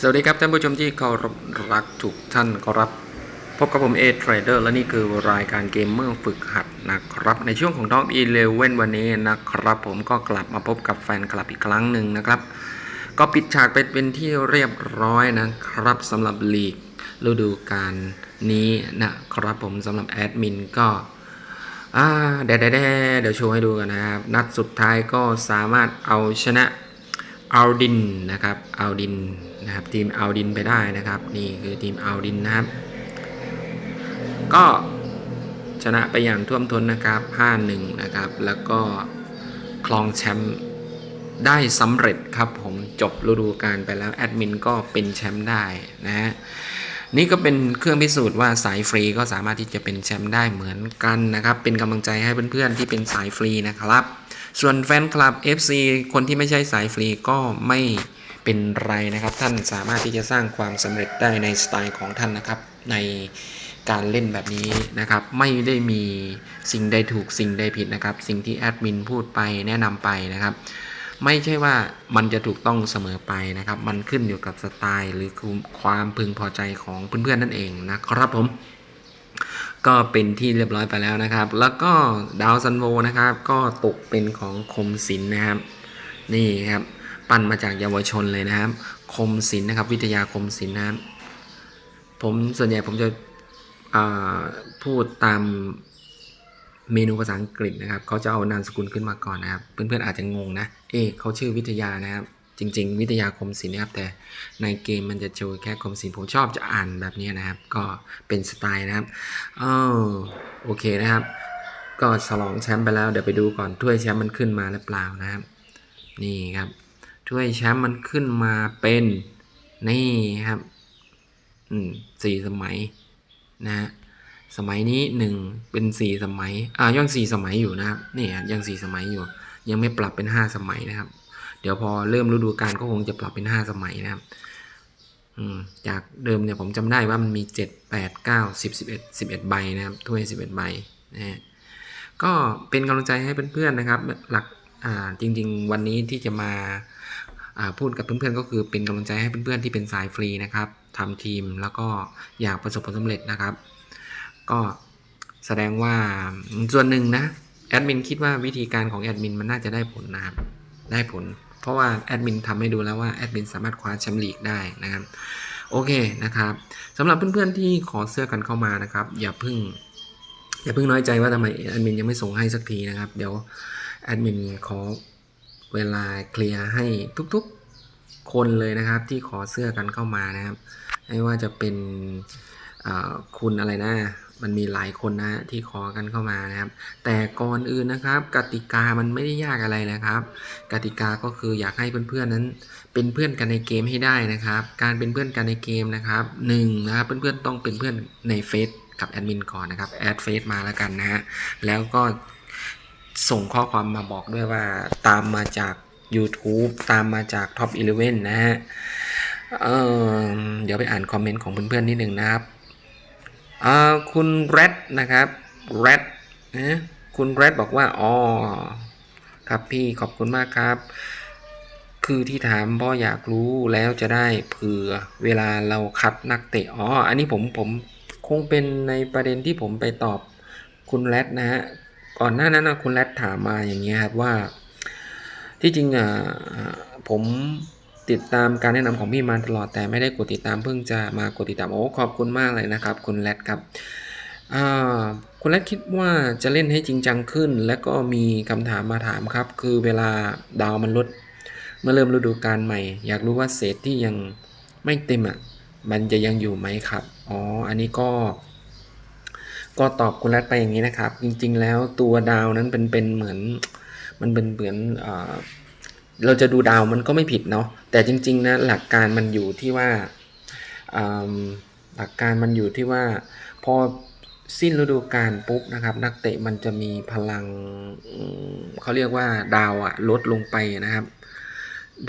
สวัสดีครับท่านผู้ชมที่เคารพรักทุกท่านครับพบกับผมเอเทรดเดอร์และนี่คือรายการเกมเมอร์ฝึกหัดนะครับ ในช่วงของ Top 11 วันนี้นะครับ ผมก็กลับมาพบกับแฟนคลับอีกครั้งหนึ่งนะครับ ก็ปิดฉากไปเป็นที่เรียบร้อยนะครับสำหรับลีกฤดูกาลนี้นะครับผมสำหรับแอดมินก็เดี๋ยวเดี๋ยวโชว์ให้ดูกันนะครับ นัดสุดท้ายก็สามารถเอาชนะ อัลดินนะครับอัลดินนะครับทีมอัลดินไปได้นะครับนี่คือทีมอัลดินนะครับ ก็ชนะไปอย่างท่วมท้นนะครับ 5-1 นะครับ แล้วก็คลองแชมป์ได้สำเร็จครับผมจบฤดูกาลไปแล้วแอดมินก็เป็นแชมป์ได้นะฮะนี่ก็เป็นเครื่องพิสูจน์ว่าสายฟรีก็สามารถที่จะเป็นแชมป์ได้เหมือนกันนะครับ เป็นกำลังใจให้เพื่อนๆที่เป็นสายฟรีนะครับ ส่วนแฟนคลับ FC คนที่ไม่ใช่สายฟรีก็ไม่เป็นไรนะครับ ท่านสามารถที่จะสร้างความสำเร็จได้ในสไตล์ของท่านนะครับ ในการเล่นแบบนี้นะครับ ไม่ได้มีสิ่งใดถูกสิ่งใดผิดนะครับ สิ่งที่แอดมินพูดไปแนะนำไปนะครับไม่ใช่ว่ามันจะถูกต้องเสมอไปนะครับ มันขึ้นอยู่กับสไตล์ หรือความพึงพอใจของเพื่อนๆนั่นเองนะครับผม ก็เป็นที่เรียบร้อยไปแล้วนะครับ แล้วก็ดาวซันโวนะครับ ก็ตกเป็นของคมศิลป์นะครับ นี่ครับ ปั้นมาจากเยาวชนเลยนะครับ คมศิลป์นะครับ วิทยาคมศิลป์นะครับ ผมส่วนใหญ่ผมจะพูดตามเมนูภาษาอังกฤษนะครับ เขาจะเอานามสกุลขึ้นมาก่อนนะครับ เพื่อนๆอาจจะงงนะ เอ๊เขาชื่อวิทยานะครับ จริง ๆ วิทยาคมศิลป์นะครับ แต่ในเกมมันจะโชว์แค่คมศิลป์ผมชอบจะอ่านแบบนี้นะครับ ก็เป็นสไตล์นะครับเออโอเคนะครับ ก็ฉลองแชมป์ไปแล้วเดี๋ยวไปดูก่อนถ้วยแชมป์มันขึ้นมาหรือเปล่านะครับ นี่ครับถ้วยแชมป์มันขึ้นมาเป็นนี่ครับอืมสี่สมัยนะฮะสมัยนี้หนึ่งเป็นสี่สมัยอ่ายังสี่สมัยอยู่นะครับนี่ยังสี่สมัยอยู่ ยังไม่ปรับเป็นห้าสมัยนะครับ เดี๋ยวพอเริ่มฤดูกาลก็คงจะปรับเป็นห้าสมัยนะครับจากเดิมเนี่ยผมจำได้ว่ามันมีเจ็ดแปดเก้าสิบสิบเอ็ดสิบเอ็ดใบนะครับถ้วยสิบเอ็ดใบนะฮะก็เป็นกำลังใจให้เพื่อนๆนะครับ หลักจริง ๆ วันนี้ที่จะมาอ่าพูดกับเพื่อนๆก็คือเป็นกำลังใจให้เพื่อนๆที่เป็นสายฟรีนะครับทำทีมแล้วก็อยากประสบผลสำเร็จนะครับ ก็แสดงว่าส่วนหนึ่งนะแอดมินคิดว่าวิธีการของแอดมินมันน่าจะได้ผลนะครับ ได้ผล เพราะว่าแอดมินทำให้ดูแล้วว่าแอดมินสามารถคว้าแชมป์ลีกได้นะครับโอเคนะครับสำหรับเพื่อนๆที่ขอเสื้อกันเข้ามานะครับ อย่าเพิ่ง อย่าเพิ่งน้อยใจว่าทำไมแอดมินยังไม่ส่งให้สักทีนะครับ เดี๋ยวแอดมินขอเวลาเคลียร์ให้ทุกๆคนเลยนะครับ ที่ขอเสื้อกันเข้ามานะครับ ไม่ว่าจะเป็นคุณอะไรนะ มันมีหลายคนนะที่ขอกันเข้ามานะครับ แต่ก่อนอื่นนะครับ กติกามันไม่ได้ยากอะไรนะครับ กติกาก็คืออยากให้เพื่อนๆนั้น เป็นเพื่อนกันในเกมให้ได้นะครับ การเป็นเพื่อนกันในเกมนะครับหนึ่งนะครับเพื่อนๆต้องเป็นเพื่อนในเฟซกับแอดมินก่อนนะครับแอดเฟซมาแล้วกันนะฮะแล้วก็ส่งข้อความมาบอกด้วยว่าตามมาจาก YouTube ตามมาจาก Top 11 นะฮะเเดี๋ยวไปอ่านคอมเมนต์ของเพื่อนๆนิดหนึ่งนะครับ คุณแรดนะครับแรดนะคุณแรดบอกว่าอ๋อครับพี่ขอบคุณมากครับ คือที่ถามเพราะอยากรู้แล้วจะได้เผื่อเวลาเราคัดนักเตะอ๋ออันนี้ผมผมคงเป็นในประเด็นที่ผมไปตอบคุณแรดนะฮะก่อนหน้านั้นนะคุณแรดถามมาอย่างเงี้ยครับว่าที่จริงอะผม ติดตามการแนะนำของพี่มาตลอดแต่ไม่ได้กดติดตามเพิ่งจะมากดติดตามโอ้ขอบคุณมากเลยนะครับ คุณแรดครับคุณแรดคิดว่าจะเล่นให้จริงจังขึ้น และก็มีคำถามมาถามครับ คือเวลาดาวมันลดเมื่อเริ่มฤดูกาลใหม่ อยากรู้ว่าเศษที่ยังไม่เต็มอะมันจะยังอยู่ไหมครับอ๋ออันนี้ก็ ก็ตอบคุณแรัฐไปอย่างนี้นะครับ จริง ๆ แล้วตัวดาวนั้นเป็นเป็นเหมือน มันเป็นเหมือนอ่อ เราจะดูดาวมันก็ไม่ผิดเนาะแต่จริง ๆนะหลักการมันอยู่ที่ว่าหลักการมันอยู่ที่ว่าพอสิ้นฤดูกาลปุ๊บนะครับ นักเตะมันจะมีพลังเขาเรียกว่าดาวอะลดลงไปนะครับ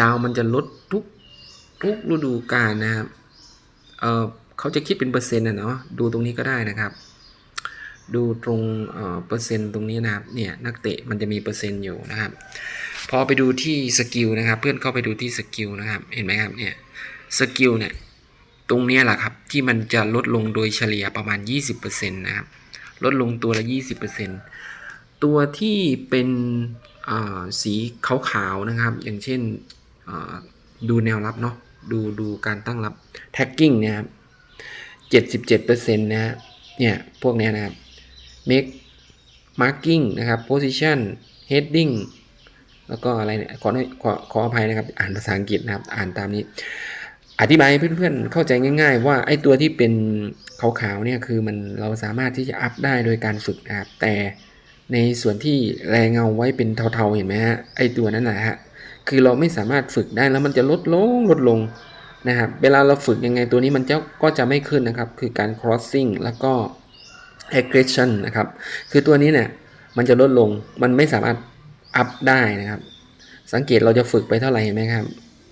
ดาวมันจะลดทุกทุกฤดูกาลนะครับเออเขาจะคิดเป็นเปอร์เซ็นต์นะเนาะดูตรงนี้ก็ได้นะครับ ดูตรงเออเปอร์เซ็นต์ตรงนี้นะครับเนี่ยนักเตะมันจะมีเปอร์เซ็นต์อยู่นะครับ พอไปดูที่สกิลนะครับ เพื่อนเข้าไปดูที่สกิลนะครับ เห็นไหมครับเนี่ยสกิลเนี่ยตรงนี้แหละครับที่มันจะลดลงโดยเฉลี่ยประมาณ 20%นะครับ ลดลงตัวละ 20%ตัวที่เป็นอ่าสีขาวๆนะครับ อย่างเช่นดูแนวรับเนาะดูดูการตั้งรับ tagging เนี่ยครับ 77%นะฮะเนี่ยพวกเนี้ยนะครับ make marking นะครับ position heading แล้วก็อะไรเนี่ยขอขอขออภัยนะครับ อ่านภาษาอังกฤษนะครับ อ่านตามนี้ อธิบายให้เพื่อนๆเข้าใจง่าย ๆ ว่าไอ้ตัวที่เป็นขาวๆเนี่ยคือมันเราสามารถที่จะอัพได้โดยการฝึกนะครับ แต่ในส่วนที่แรงเงาไว้เป็นเทาๆเห็นไหมฮะไอ้ตัวนั้นแหละฮะคือเราไม่สามารถฝึกได้แล้วมันจะลดลงลดลงนะครับเวลาเราฝึกยังไงตัวนี้มันจะก็จะไม่ขึ้นนะครับ คือการ crossing แล้วก็ aggression นะครับ คือตัวนี้เนี่ยมันจะลดลงมันไม่สามารถ อัพได้นะครับ สังเกตเราจะฝึกไปเท่าไหร่เห็นไหมครับ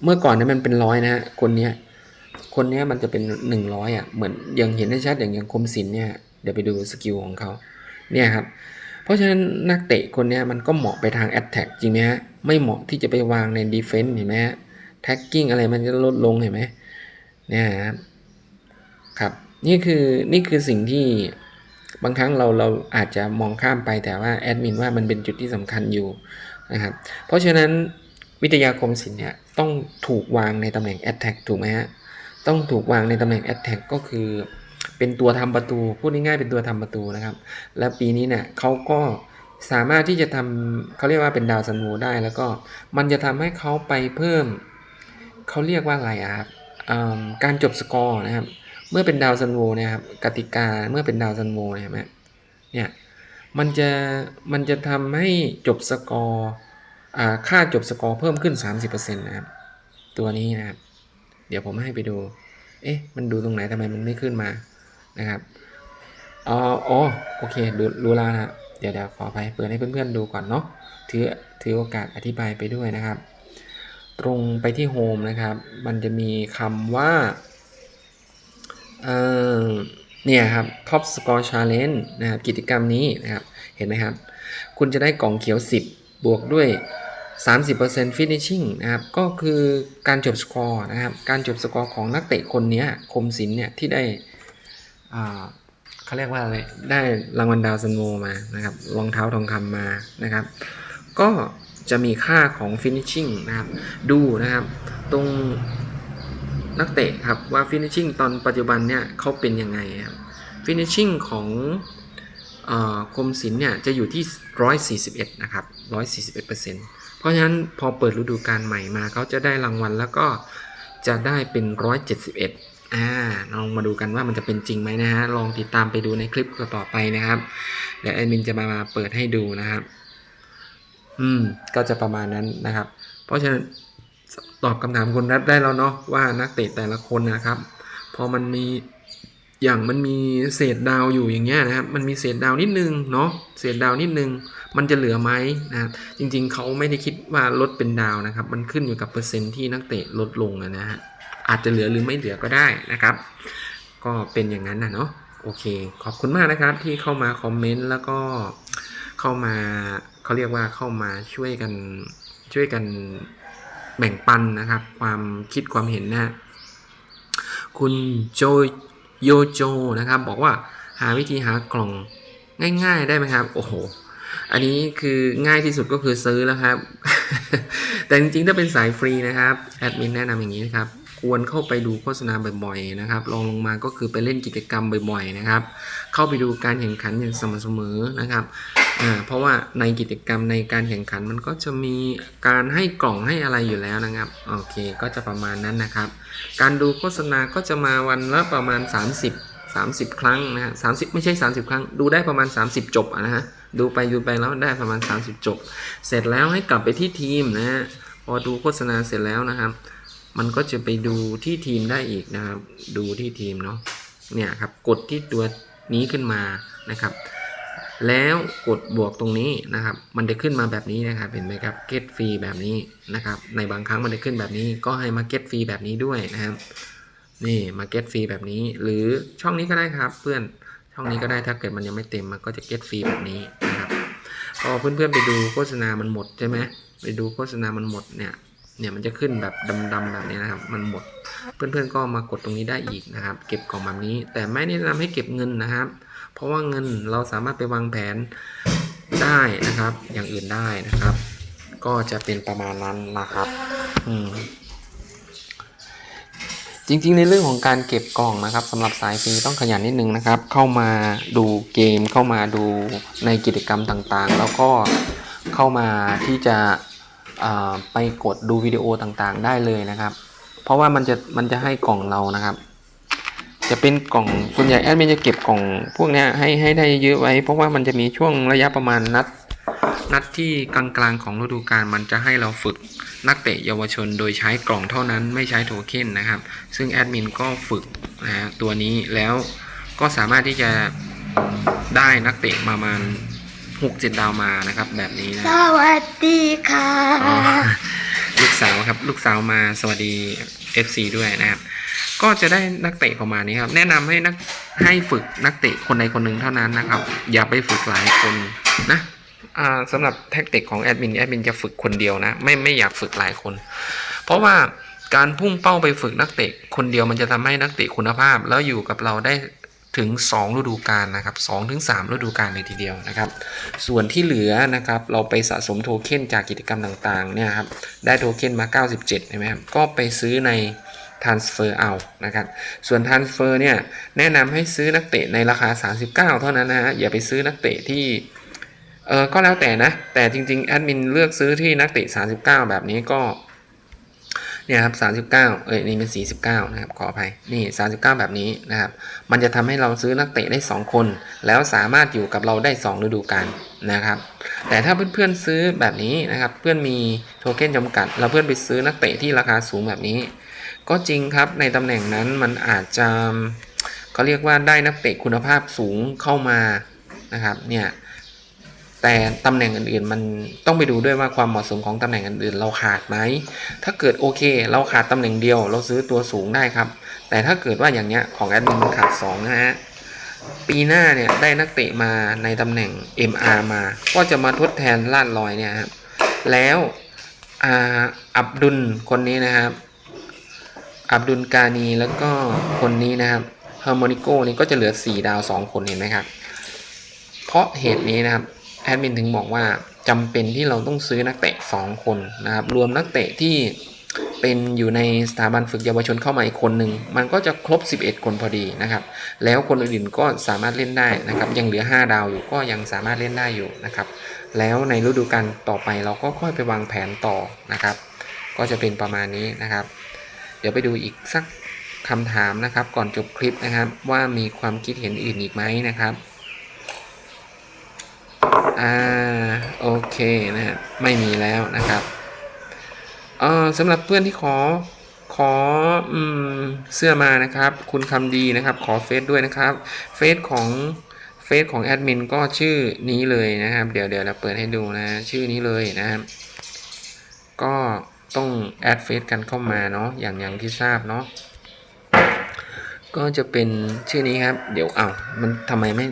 เมื่อก่อนนี่มันเป็นร้อยนะฮะคนเนี้ยคนเนี้ยมันจะเป็นหนึ่งร้อยอะเหมือนอย่างเห็นได้ชัดอย่างอย่างคมสินเนี่ยเดี๋ยวไปดูสกิลของเขาเนี่ยครับเพราะฉะนั้นนักเตะคนเนี้ยมันก็เหมาะไปทาง attack จริงไหมฮะไม่เหมาะที่จะไปวางใน defense เห็นไหมฮะ tagging อะไรมันจะลดลงเห็นไหมเนี่ยครับครับนี่คือนี่คือสิ่งที่ บางครั้งเราเราอาจจะมองข้ามไปแต่ว่าแอดมินว่ามันเป็นจุดที่สำคัญอยู่นะครับ เพราะฉะนั้นวิทยาคมศิลป์เนี่ยต้องถูกวางในตำแหน่ง attack ถูกไหมฮะ ต้องถูกวางในตำแหน่ง attack ก็คือเป็นตัวทำประตู พูดง่ายๆเป็นตัวทำประตูนะครับ และปีนี้เนี่ยเขาก็สามารถที่จะทำเขาเรียกว่าเป็นดาวซันโวได้ แล้วก็มันจะทำให้เขาไปเพิ่ม เขาเรียกว่าอะไรครับการจบสกอร์นะครับ เมื่อเป็นดาวซันโวนะครับกติกาเมื่อเป็นดาวซันโวนี่ยเห็นไหมเนี่ยมันจะมันจะทำให้จบสกอร์อ่าค่าจบสกอร์เพิ่มขึ้น 30%นะครับ ตัวนี้นะครับ เดี๋ยวผมให้ไปดู เอ๊ะ มันดูตรงไหนทำไมมันไม่ขึ้นมานะครับอ๋ออ๋อโอเคดูรู้แล้วนะเดี๋ยวเดี๋ยวขอไปเปิดให้เพื่อนๆดูก่อนเนาะถือถือโอกาสอธิบายไปด้วยนะครับ ตรงไปที่โฮมนะครับ มันจะมีคำว่า เนี่ยครับ Top Score Challenge นะครับกิจกรรมนี้นะครับเห็นไหมครับ คุณจะได้กล่องเขียว 10 บวกด้วย 30% finishing นะครับก็คือการจบสกอร์นะครับการจบสกอร์ของนักเตะคนนี้คมสินเนี่ยที่ได้เขาเรียกว่าอะไรได้รางวัลดาวซันโวมานะครับรองเท้าทองคำมานะครับ ก็จะมีค่าของ finishing นะครับดูนะครับ ตรง นักเตะครับว่า finishing ตอนปัจจุบันเนี่ยเขาเป็นยังไงครับ finishing ของอคมสินเนี่ยจะอยู่ที่ 141 นะครับ 141%เพราะฉะนั้นพอเปิดฤดูกาลใหม่มาเขาจะได้รางวัลแล้วก็จะได้เป็น 171 อ่าลองมาดูกันว่ามันจะเป็นจริงไหมนะฮะ ลองติดตามไปดูในคลิปต่อไปนะครับ เดี๋ยวแอดมินจะมาเปิดให้ดูนะครับ อืม ก็จะประมาณนั้นนะครับ เพราะฉะนั้น ตอบคำถามคนรับได้แล้วเนาะว่านักเตะแต่ละคนนะครับ พอมันมีอย่างมันมีเศษดาวอยู่อย่างเงี้ยนะครับ มันมีเศษดาวนิดนึงเนาะเศษดาวนิดนึง มันจะเหลือไหมนะครับจริงๆเขาไม่ได้คิดว่าลดเป็นดาวนะครับ มันขึ้นอยู่กับเปอร์เซ็นต์ที่นักเตะลดลงนะฮะอาจจะเหลือหรือไม่เหลือก็ได้นะครับ ก็เป็นอย่างนั้นนะเนาะโอเค ขอบคุณมากนะครับที่เข้ามาคอมเมนต์แล้วก็เข้ามาเขาเรียกว่าเข้ามาช่วยกันช่วยกัน แบ่งปันนะครับ ความคิดความเห็นนะคุณโจโยโจนะครับ บอกว่าหาวิธีหากล่องง่าย ๆ ได้ไหมครับ โอ้โห อันนี้คือง่ายที่สุดก็คือซื้อแล้วครับ แต่จริงๆถ้าเป็นสายฟรีนะครับแอดมินแนะนำอย่างนี้นะครับควรเข้าไปดูโฆษณาบ่อยๆนะครับลองลงมาก็คือไปเล่นกิจกรรมบ่อยๆนะครับ เข้าไปดูการแข่งขันอย่างสม่ำเสมอนะครับ อ่าเพราะว่าในกิจกรรมในการแข่งขันมันก็จะมีการให้กล่องให้อะไรอยู่แล้วนะครับโอเคก็จะประมาณนั้นนะครับ การดูโฆษณาก็จะมาวันละประมาณ 30 30 ครั้งนะฮะสาไม่ใช่ 30 ครั้ง ดูได้ประมาณ 30 จบนะฮะดูไปดูไปแล้วได้ประมาณ 30 จบ เสร็จแล้วให้กลับไปที่ทีมนะฮะพอดูโฆษณาเสร็จแล้วนะครับ มันก็จะไปดูที่ทีมได้อีกนะครับ ดูที่ทีมเนาะเนี่ยครับกดที่ตัวนี้ขึ้นมานะครับ แล้วกดบวกตรงนี้นะครับ มันจะขึ้นมาแบบนี้นะครับ เห็นไหมครับเก็ตฟรีแบบนี้นะครับ ในบางครั้งมันจะขึ้นแบบนี้ ก็ให้มาเก็ตฟรีแบบนี้ด้วยนะครับ นี่มาเก็ตฟรีแบบนี้ หรือช่องนี้ก็ได้ครับ เพื่อน ช่องนี้ก็ได้ ถ้าเกิดมันยังไม่เต็ม มันก็จะเก็ตฟรีแบบนี้นะครับ พอเพื่อนๆไปดูโฆษณามันหมดใช่ไหมไปดูโฆษณามันหมดเนี่ย เนี่ยมันจะขึ้นแบบดำๆแบบนี้นะครับ มันหมด เพื่อนๆก็มากดตรงนี้ได้อีกนะครับ เก็บกล่องแบบนี้ แต่ไม่แนะนำให้เก็บเงินนะครับ เพราะว่าเงินเราสามารถไปวางแผนได้นะครับ อย่างอื่นได้นะครับ ก็จะเป็นประมาณนั้นนะครับ อืมจริงๆ ในเรื่องของการเก็บกล่องนะครับสำหรับสายฟรีต้องขยันนิดนึงนะครับ เข้ามาดูเกมเข้ามาดูในกิจกรรมต่างๆ แล้วก็เข้ามาที่จะ ไปกดดูวิดีโอต่างๆ ได้เลยนะครับ เพราะว่ามันจะมันจะให้กล่องเรานะครับ จะเป็นกล่องส่วนใหญ่แอดมินจะเก็บกล่องพวกนี้ให้ให้ได้เยอะไว้ เพราะว่ามันจะมีช่วงระยะประมาณนัด นัดที่กลางๆของฤดูกาลมันจะให้เราฝึกนักเตะเยาวชน โดยใช้กล่องเท่านั้นไม่ใช้โทเค็นนะครับ ซึ่งแอดมินก็ฝึกนะฮะตัวนี้แล้วก็สามารถที่จะได้นักเตะประมาณ 6-7ดาวมานะครับ แบบนี้นะสวัสดีค่ะอ๋อลูกสาวครับลูกสาวมาสวัสดี FC ด้วยนะครับ ก็จะได้นักเตะประมาณนี้ครับ แนะนำให้นักให้ฝึกนักเตะคนใดคนหนึ่งเท่านั้นนะครับ อย่าไปฝึกหลายคนนะอ่าสำหรับแท็กติกของแอดมินแอดมินจะฝึกคนเดียวนะ ไม่ไม่อยากฝึกหลายคน เพราะว่าการพุ่งเป้าไปฝึกนักเตะคนเดียวมันจะทำให้นักเตะคุณภาพ แล้วอยู่กับเราได้ ถึง 2 ฤดูกาลนะครับ2ถึง3ฤดูกาลเลยทีเดียวนะครับ ส่วนที่เหลือนะครับเราไปสะสมโทเค็นจากกิจกรรมต่างๆเนี่ยครับได้โทเค็นมา 97ใช่ไหมครับก็ไปซื้อใน transfer เอานะครับส่วน transfer เนี่ยแนะนำให้ซื้อนักเตะในราคา 39 เท่านั้นนะฮะอย่าไปซื้อนักเตะที่เออก็แล้วแต่นะ แต่จริงๆแอดมินเลือกซื้อที่นักเตะ 39 แบบนี้ก็ เนี่ยครับ39 เอ้ยนี่เป็น 49 นะครับ ขออภัย นี่ 39 แบบนี้นะครับ มันจะทำให้เราซื้อนักเตะได้ 2 คน แล้วสามารถอยู่กับเราได้ 2 ฤดูกาลนะครับ แต่ถ้าเพื่อนๆซื้อแบบนี้นะครับ เพื่อนมีโทเค็นจำกัดแล้วเพื่อนไปซื้อนักเตะที่ราคาสูงแบบนี้ ก็จริงครับ ในตำแหน่งนั้นมันอาจจะเขาเรียกว่าได้นักเตะคุณภาพสูงเข้ามานะครับ เนี่ย แต่ตำแหน่งอื่นๆ มันต้องไปดูด้วยว่าความเหมาะสมของตำแหน่งอื่นๆ เราขาดไหม ถ้าเกิดโอเค เราขาดตำแหน่งเดียว เราซื้อตัวสูงได้ครับ แต่ถ้าเกิดว่าอย่างเนี้ยของแอดมินมันขาด2นะฮะปีหน้าเนี่ยได้นักเตะมาในตำแหน่ง MR มา ก็จะมาทดแทนลาดลอยเนี่ยครับแล้วอาอับดุลคนนี้นะครับ อับดุลกานีแล้วก็คนนี้นะครับเฮอร์โมนิโกนี่ก็จะเหลือ 4 ดาว 2 คนเห็นไหมครับ เพราะเหตุนี้นะครับ แอดมินถึงบอกว่าจำเป็นที่เราต้องซื้อนักเตะ 2 คนนะครับ รวมนักเตะที่เป็นอยู่ในสถาบันฝึกเยาวชนเข้ามาอีกคนหนึ่งมันก็จะครบ 11 คนพอดีนะครับ แล้วคนอื่นๆก็สามารถเล่นได้นะครับ ยังเหลือ 5 ดาวอยู่ก็ยังสามารถเล่นได้อยู่นะครับ แล้วในฤดูกาลต่อไปเราก็ค่อยไปวางแผนต่อนะครับ ก็จะเป็นประมาณนี้นะครับ เดี๋ยวไปดูอีกสักคำถามนะครับ ก่อนจบคลิปนะครับ ว่ามีความคิดเห็นอื่นอีกไหมนะครับ อ่าโอเคนะฮะไม่มีแล้วนะครับเออสำหรับเพื่อนที่ขอขออืมเสื้อมานะครับ คุณคำดีนะครับ ขอเฟซด้วยนะครับ เฟซของเฟซของแอดมินก็ชื่อนี้เลยนะครับ เดี๋ยวเดี๋ยวเราเปิดให้ดูนะ ชื่อนี้เลยนะครับ ก็ต้องแอดเฟซกันเข้ามาเนาะอย่างอย่างที่ทราบเนาะก็จะเป็นชื่อนี้ครับ เดี๋ยวเอามันทำไมไม่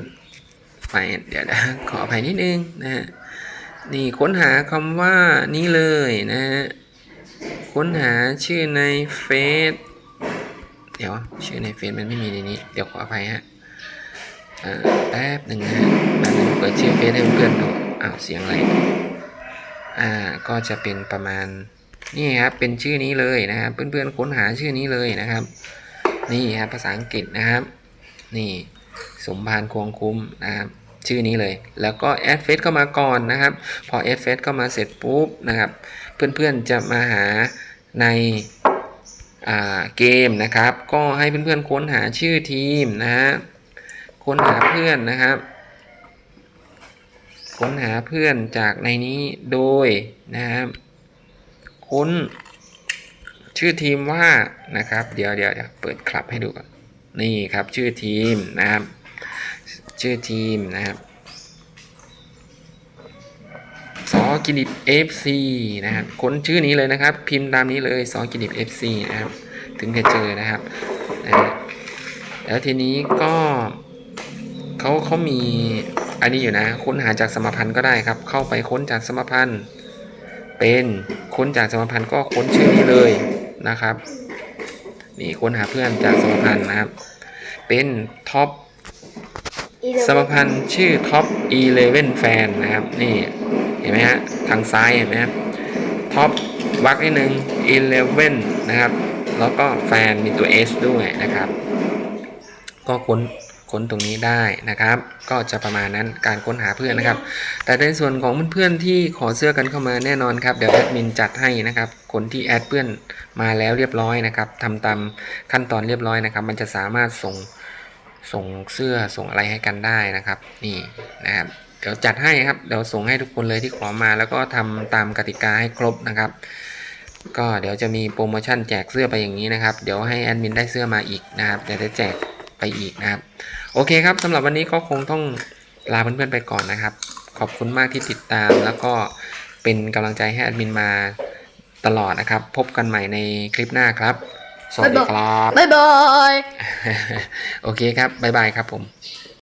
ไปเดี๋ยวนะขออภัยนิดนึงนะฮะนี่ค้นหาคำว่านี้เลยนะฮะค้นหาชื่อในเฟซเดี๋ยวชื่อในเฟซมันไม่มีในนี้ เดี๋ยวขออภัยฮะแป๊บหนึ่งนะฮะแป๊บนึงเปิดชื่อเฟซให้เพื่อนดูอ้าวเสียงอะไรอ่าก็จะเป็นประมาณนี่ครับเป็นชื่อนี้เลยนะครับเพื่อนๆค้นหาชื่อนี้เลยนะครับ นี่ครับภาษาอังกฤษนะครับ นี่สมพานควงคุ้มนะครับ ชื่อนี้เลย แล้วก็แอดเฟซเข้ามาก่อนนะครับ พอแอดเฟซเข้ามาเสร็จปุ๊บนะครับ เพื่อนๆจะมาหาในาเกมนะครับ ก็ให้เพื่อนๆค้นหาชื่อทีมนะฮะค้นหาเพื่อนนะครับ ค้นหาเพื่อนจากในนี้โดยนะครับค้นชื่อทีมว่านะครับ เดี๋ยวเดี๋ยวเดี๋ยวเปิดคลับให้ดูก่อนนี่ครับชื่อทีมนะครับ ชื่อทีมนะครับสอกินิบ FC นะครับค้นชื่อนี้เลยนะครับ พิมพ์ตามนี้เลยสอกินิบ FC นะครับ ถึงจะเจอนะครับนะแล้วทีนี้ก็เขาเขามีอันนี้อยู่นะ ค้นหาจากสมพันธ์ก็ได้ครับ เข้าไปค้นจากสมพันธ์ เป็นค้นจากสมพันธ์ก็ค้นชื่อนี้เลยนะครับนี่ค้นหาเพื่อนจากสมพันธ์นะครับ เป็นท็อป สมพันธ์ชื่อท็อป 11 แฟนนะครับ นี่เห็นไหมฮะทางซ้ายเห็นไหมครับท็อปวักนิดนึง 11 นะครับ แล้วก็แฟนมีตัว S ด้วยนะครับ ก็ค้นค้นตรงนี้ได้นะครับ ก็จะประมาณนั้นการค้นหาเพื่อนนะครับ แต่ในส่วนของเพื่อนๆที่ขอเสื้อกันเข้ามาแน่นอนครับ เดี๋ยวแอดมินจัดให้นะครับ คนที่แอดเพื่อนมาแล้วเรียบร้อยนะครับทำตามขั้นตอนเรียบร้อยนะครับ มันจะสามารถส่ง ส่งเสื้อส่งอะไรให้กันได้นะครับ นี่นะครับเดี๋ยวจัดให้ครับเดี๋ยวส่งให้ทุกคนเลยที่ขอมาแล้วก็ทำตามกติกาให้ครบนะครับ ก็เดี๋ยวจะมีโปรโมชั่นแจกเสื้อไปอย่างนี้นะครับ เดี๋ยวให้แอดมินได้เสื้อมาอีกนะครับเดี๋ยวจะแจกไปอีกนะครับ โอเคครับสำหรับวันนี้ก็คงต้องลาเพื่อนๆไปก่อนนะครับ ขอบคุณมากที่ติดตามแล้วก็เป็นกำลังใจให้แอดมินมาตลอดนะครับ พบกันใหม่ในคลิปหน้าครับ สวัสดีครับ บ๊ายบาย โอเคครับ บ๊ายบายครับผมบ